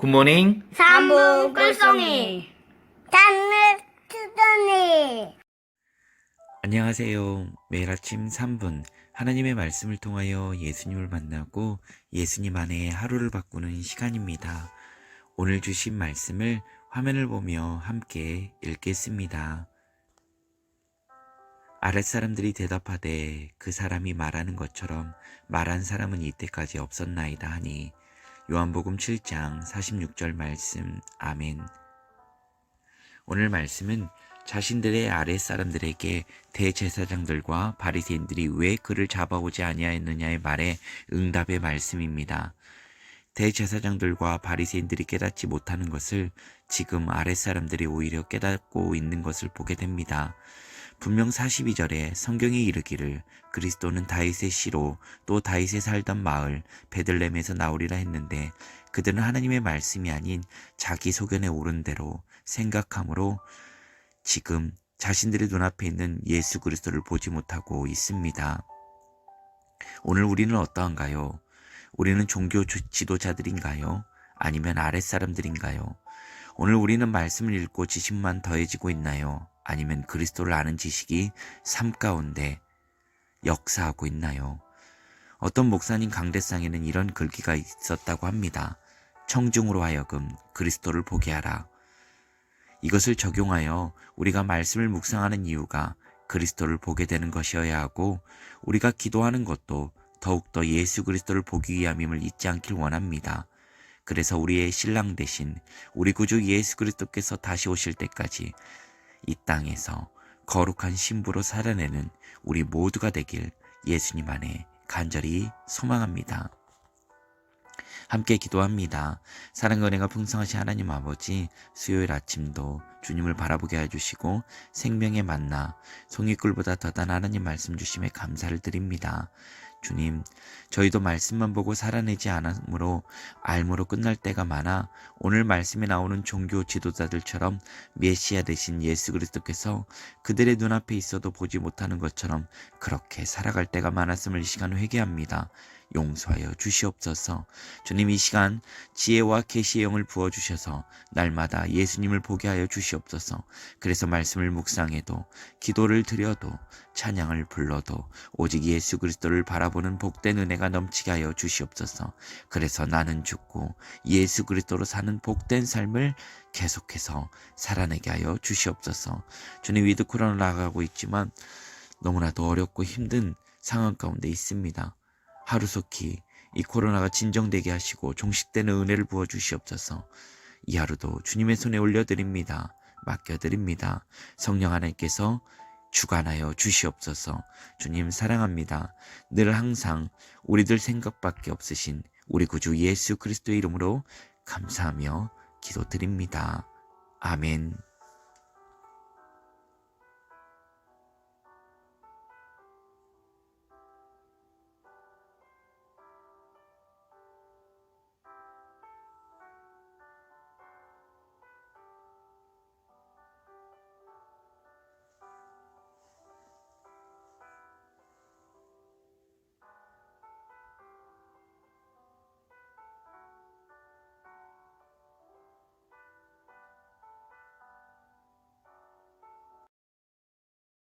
굿모닝. 삼분 꿀송이 단물 투don이 안녕하세요. 매일 아침 3분 하나님의 말씀을 통하여 예수님을 만나고 예수님 안에 하루를 바꾸는 시간입니다. 오늘 주신 말씀을 화면을 보며 함께 읽겠습니다. 아랫사람들이 대답하되 그 사람이 말하는 것처럼 말한 사람은 이때까지 없었나이다 하니 요한복음 7장 46절 말씀 아멘. 오늘 말씀은 자신들의 아랫사람들에게 대제사장들과 바리새인들이 왜 그를 잡아오지 아니하였느냐의 말에 응답의 말씀입니다. 대제사장들과 바리새인들이 깨닫지 못하는 것을 지금 아랫사람들이 오히려 깨닫고 있는 것을 보게 됩니다. 분명 42절에 성경에 이르기를 그리스도는 다윗의 씨로 또 다윗의 살던 마을 베들렘에서 나오리라 했는데 그들은 하나님의 말씀이 아닌 자기 소견에 오른 대로 생각함으로 지금 자신들의 눈앞에 있는 예수 그리스도를 보지 못하고 있습니다. 오늘 우리는 어떠한가요? 우리는 종교 지도자들인가요? 아니면 아랫사람들인가요? 오늘 우리는 말씀을 읽고 지식만 더해지고 있나요? 아니면 그리스도를 아는 지식이 삶 가운데 역사하고 있나요? 어떤 목사님 강대상에는 이런 글귀가 있었다고 합니다. 청중으로 하여금 그리스도를 보게 하라. 이것을 적용하여 우리가 말씀을 묵상하는 이유가 그리스도를 보게 되는 것이어야 하고 우리가 기도하는 것도 더욱더 예수 그리스도를 보기 위함임을 잊지 않길 원합니다. 그래서 우리의 신랑 대신 우리 구주 예수 그리스도께서 다시 오실 때까지 이 땅에서 거룩한 신부로 살아내는 우리 모두가 되길 예수님 안에 간절히 소망합니다. 함께 기도합니다. 사랑과 은혜가 풍성하신 하나님 아버지, 수요일 아침도 주님을 바라보게 해주시고 생명의 만나, 송이꿀보다 더단 하나님 말씀 주심에 감사를 드립니다. 주님, 저희도 말씀만 보고 살아내지 않으므로 알므로 끝날 때가 많아 오늘 말씀에 나오는 종교 지도자들처럼 메시아 대신 예수 그리스도께서 그들의 눈앞에 있어도 보지 못하는 것처럼 그렇게 살아갈 때가 많았음을 이 시간 회개합니다. 용서하여 주시옵소서. 주님 이 시간 지혜와 계시의 영을 부어 주셔서 날마다 예수님을 보게 하여 주시옵소서. 그래서 말씀을 묵상해도 기도를 드려도 찬양을 불러도 오직 예수 그리스도를 바라보는 복된 은혜가 넘치게 하여 주시옵소서. 그래서 나는 죽고 예수 그리스도로 사는 복된 삶을 계속해서 살아내게 하여 주시옵소서. 주님 위드 코로나 나가고 있지만 너무나도 어렵고 힘든 상황 가운데 있습니다. 하루속히 이 코로나가 진정되게 하시고 종식되는 은혜를 부어 주시옵소서. 이 하루도 주님의 손에 올려드립니다. 맡겨드립니다. 성령 하나님께서 주관하여 주시옵소서. 주님 사랑합니다. 늘 항상 우리들 생각밖에 없으신 우리 구주 예수 그리스도의 이름으로 감사하며 기도드립니다. 아멘.